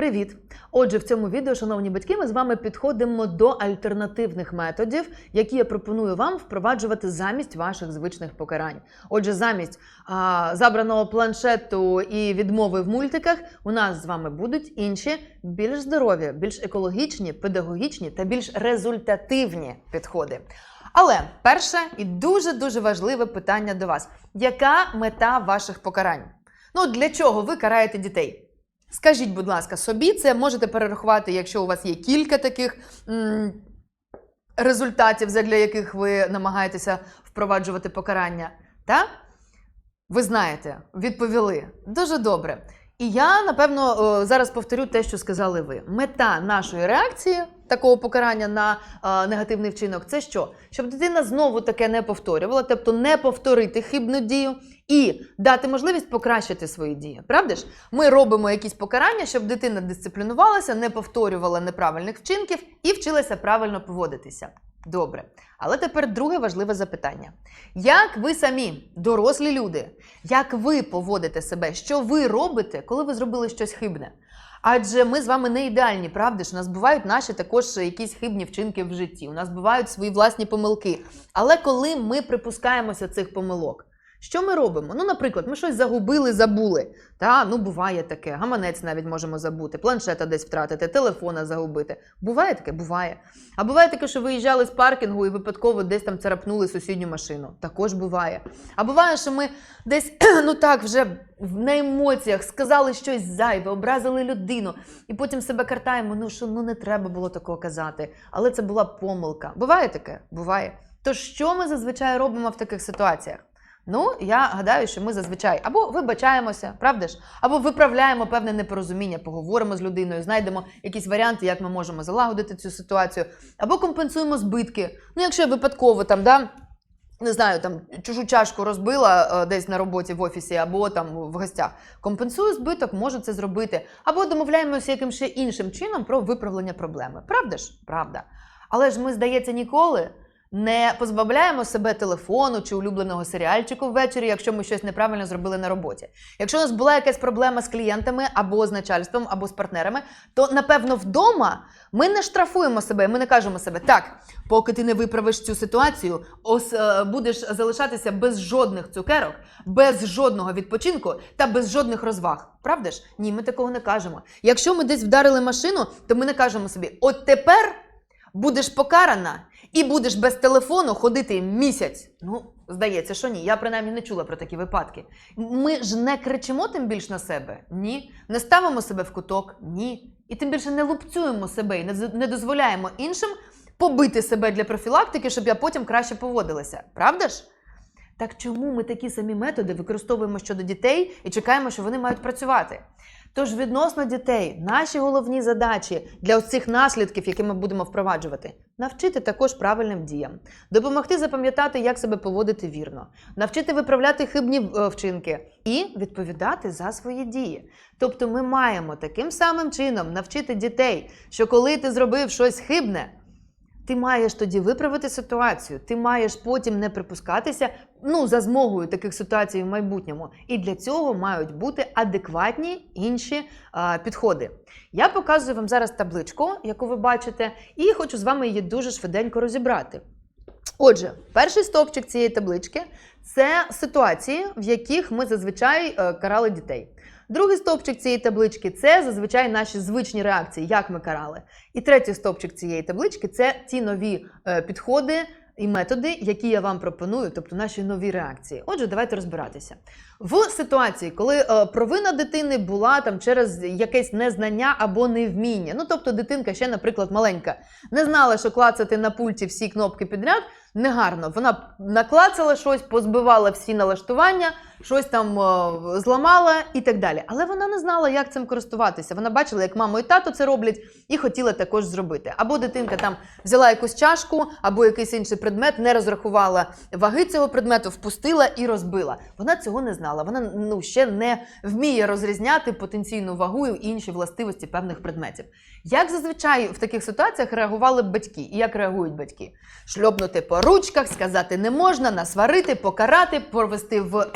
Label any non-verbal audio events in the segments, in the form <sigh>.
Привіт! Отже, в цьому відео, шановні батьки, ми з вами підходимо до альтернативних методів, які я пропоную вам впроваджувати замість ваших звичних покарань. Отже, замість а, забраного планшету і відмови в мультиках у нас з вами будуть інші більш здорові, більш екологічні, педагогічні та більш результативні підходи. Але перше і дуже дуже важливе питання до вас: яка мета ваших покарань? Ну для чого ви караєте дітей? Скажіть, будь ласка, собі це можете перерахувати, якщо у вас є кілька таких м, результатів, для яких ви намагаєтеся впроваджувати покарання. Та? Ви знаєте, відповіли. Дуже добре. І я, напевно, зараз повторю те, що сказали ви. Мета нашої реакції, такого покарання на а, негативний вчинок, це що? Щоб дитина знову таке не повторювала, тобто не повторити хибну дію і дати можливість покращити свої дії. Правда ж? Ми робимо якісь покарання, щоб дитина дисциплінувалася, не повторювала неправильних вчинків і вчилася правильно поводитися. Добре. Але тепер друге важливе запитання: як ви самі, дорослі люди, як ви поводите себе, що ви робите, коли ви зробили щось хибне? Адже ми з вами не ідеальні, правда ж? У нас бувають наші також якісь хибні вчинки в житті, у нас бувають свої власні помилки. Але коли ми припускаємося цих помилок, що ми робимо? Ну, наприклад, ми щось загубили, забули. Та ну буває таке. Гаманець навіть можемо забути, планшета десь втратити, телефона загубити. Буває таке? Буває. А буває таке, що виїжджали з паркінгу і випадково десь там царапнули сусідню машину. Також буває. А буває, що ми десь <clears throat> ну так вже на емоціях сказали щось зайве, образили людину, і потім себе картаємо. Ну що ну не треба було такого казати. Але це була помилка. Буває таке? Буває. То що ми зазвичай робимо в таких ситуаціях? Ну, я гадаю, що ми зазвичай або вибачаємося, правда ж, або виправляємо певне непорозуміння, поговоримо з людиною, знайдемо якісь варіанти, як ми можемо залагодити цю ситуацію, або компенсуємо збитки. Ну, якщо випадково там, да, не знаю, там чужу чашку розбила е, десь на роботі в офісі або там в гостях. Компенсую збиток, можу це зробити. Або домовляємося яким ще іншим чином про виправлення проблеми. Правда ж? Правда. Але ж ми, здається, ніколи не позбавляємо себе телефону чи улюбленого серіальчику ввечері, якщо ми щось неправильно зробили на роботі. Якщо у нас була якась проблема з клієнтами або з начальством, або з партнерами, то напевно вдома ми не штрафуємо себе, ми не кажемо себе так, поки ти не виправиш цю ситуацію, ос, е, будеш залишатися без жодних цукерок, без жодного відпочинку та без жодних розваг. Правда ж? Ні, ми такого не кажемо. Якщо ми десь вдарили машину, то ми не кажемо собі: от тепер будеш покарана і будеш без телефону ходити місяць. Ну, здається, що ні. Я принаймні не чула про такі випадки. Ми ж не кричимо тим більш на себе. Ні. Не ставимо себе в куток. Ні. І тим більше не лупцюємо себе і не дозволяємо іншим побити себе для профілактики, щоб я потім краще поводилася. Правда ж? Так чому ми такі самі методи використовуємо щодо дітей і чекаємо, що вони мають працювати? Тож відносно дітей, наші головні задачі для цих наслідків, які ми будемо впроваджувати, навчити також правильним діям, допомогти запам'ятати, як себе поводити вірно, навчити виправляти хибні е, вчинки і відповідати за свої дії. Тобто, ми маємо таким самим чином навчити дітей, що коли ти зробив щось хибне, ти маєш тоді виправити ситуацію. Ти маєш потім не припускатися ну, за змогою таких ситуацій в майбутньому. І для цього мають бути адекватні інші а, підходи. Я показую вам зараз табличку, яку ви бачите, і хочу з вами її дуже швиденько розібрати. Отже, перший стовпчик цієї таблички це ситуації, в яких ми зазвичай е, карали дітей. Другий стовпчик цієї таблички це зазвичай наші звичні реакції, як ми карали. І третій стовпчик цієї таблички це ті нові е, підходи і методи, які я вам пропоную, тобто наші нові реакції. Отже, давайте розбиратися. В ситуації, коли е, провина дитини була там через якесь незнання або невміння. Ну тобто дитинка ще, наприклад, маленька, не знала, що клацати на пульті всі кнопки підряд. Негарно. Вона наклацала щось, позбивала всі налаштування, щось там е, зламала і так далі. Але вона не знала, як цим користуватися. Вона бачила, як мама і тато це роблять, і хотіла також зробити. Або дитинка там взяла якусь чашку, або якийсь інший предмет, не розрахувала ваги цього предмету, впустила і розбила. Вона цього не знала. Вона ну ще не вміє розрізняти потенційну вагу і інші властивості певних предметів. Як зазвичай в таких ситуаціях реагували б батьки? І як реагують батьки? Шльопнути по ручках, сказати не можна, насварити, покарати, провести в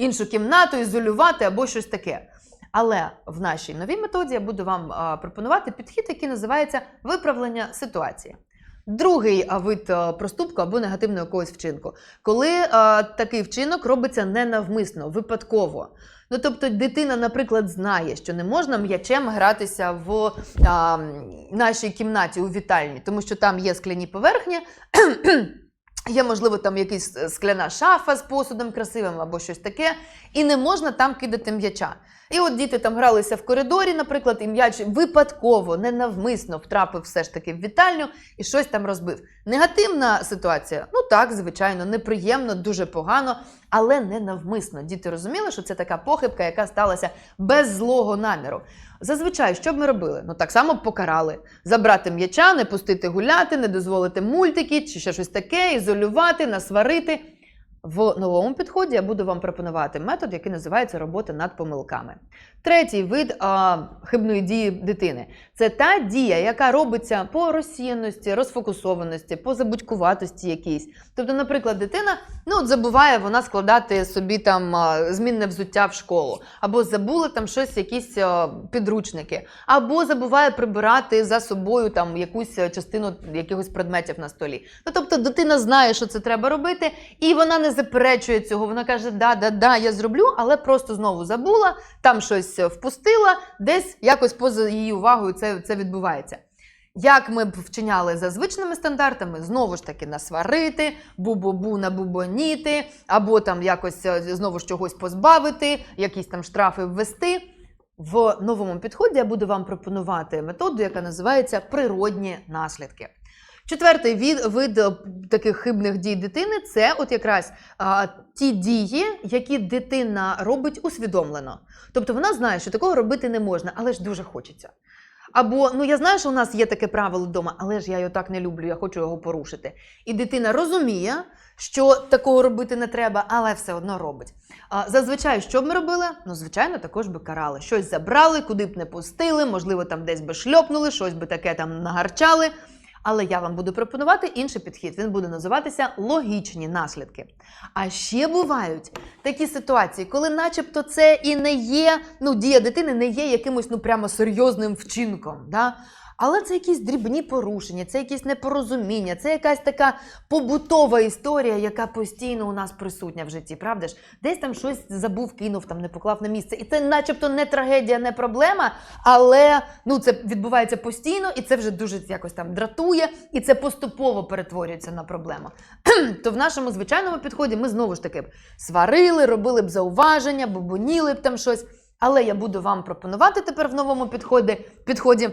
іншу кімнату, ізолювати або щось таке. Але в нашій новій методі я буду вам пропонувати підхід, який називається виправлення ситуації. Другий вид проступку або негативного якогось вчинку, коли а, такий вчинок робиться ненавмисно, випадково. Ну, тобто, дитина, наприклад, знає, що не можна м'ячем гратися в а, нашій кімнаті у вітальні, тому що там є скляні поверхні. Є, можливо, там якась е, скляна шафа з посудом красивим або щось таке, і не можна там кидати м'яча. І от діти там гралися в коридорі, наприклад, і м'яч випадково, ненавмисно втрапив все ж таки в вітальню і щось там розбив. Негативна ситуація, ну так, звичайно, неприємно, дуже погано, але не навмисно. Діти розуміли, що це така похибка, яка сталася без злого наміру. Зазвичай, що б ми робили? Ну так само покарали. Забрати м'яча, не пустити гуляти, не дозволити мультики чи ще щось таке, ізолювати, насварити. В новому підході я буду вам пропонувати метод, який називається робота над помилками. Третій вид а, хибної дії дитини це та дія, яка робиться по розсіяності, розфокусованості, по забудькуватості якійсь. Тобто, наприклад, дитина ну, от забуває вона складати собі там змінне взуття в школу, або забула там щось, якісь підручники, або забуває прибирати за собою там якусь частину якихось предметів на столі. Ну, тобто, дитина знає, що це треба робити, і вона не заперечує цього. Вона каже: да, да, да, я зроблю, але просто знову забула, там щось впустила, десь якось поза її увагою це, це відбувається. Як ми б вчиняли за звичними стандартами, знову ж таки насварити, бу-бу-бу набубоніти, або там якось е, знову ж чогось позбавити, якісь там штрафи ввести. В новому підході я буду вам пропонувати методу, яка називається природні наслідки. Четвертий від, вид е, таких хибних дій дитини це от якраз а, ті дії, які дитина робить усвідомлено. Тобто вона знає, що такого робити не можна, але ж дуже хочеться. Або ну я знаю, що у нас є таке правило вдома, але ж я його так не люблю, я хочу його порушити. І дитина розуміє, що такого робити не треба, але все одно робить. А, зазвичай, що б ми робили? Ну, звичайно, також би карали. Щось забрали, куди б не пустили, можливо, там десь би шльопнули, щось би таке там нагарчали. Але я вам буду пропонувати інший підхід. Він буде називатися логічні наслідки. А ще бувають такі ситуації, коли, начебто, це і не є, ну, дія дитини не є якимось ну прямо серйозним вчинком. Да? Але це якісь дрібні порушення, це якісь непорозуміння, це якась така побутова історія, яка постійно у нас присутня в житті, правда ж? Десь там щось забув, кинув, там не поклав на місце. І це, начебто, не трагедія, не проблема, але ну, це відбувається постійно, і це вже дуже якось там дратує, і це поступово перетворюється на проблему. <clears throat> То в нашому звичайному підході ми знову ж таки б сварили, робили б зауваження, бубоніли б там щось. Але я буду вам пропонувати тепер в новому підході, підході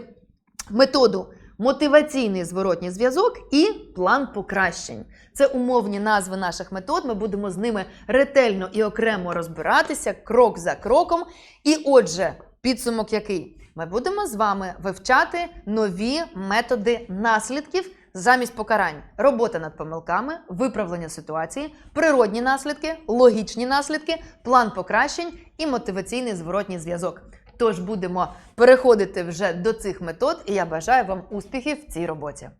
методу мотиваційний зворотній зв'язок і план покращень. Це умовні назви наших метод. Ми будемо з ними ретельно і окремо розбиратися крок за кроком. І отже, підсумок який? Ми будемо з вами вивчати нові методи наслідків замість покарань. Робота над помилками, виправлення ситуації, природні наслідки, логічні наслідки, план покращень і мотиваційний зворотній зв'язок. Тож будемо переходити вже до цих метод, і я бажаю вам успіхів в цій роботі.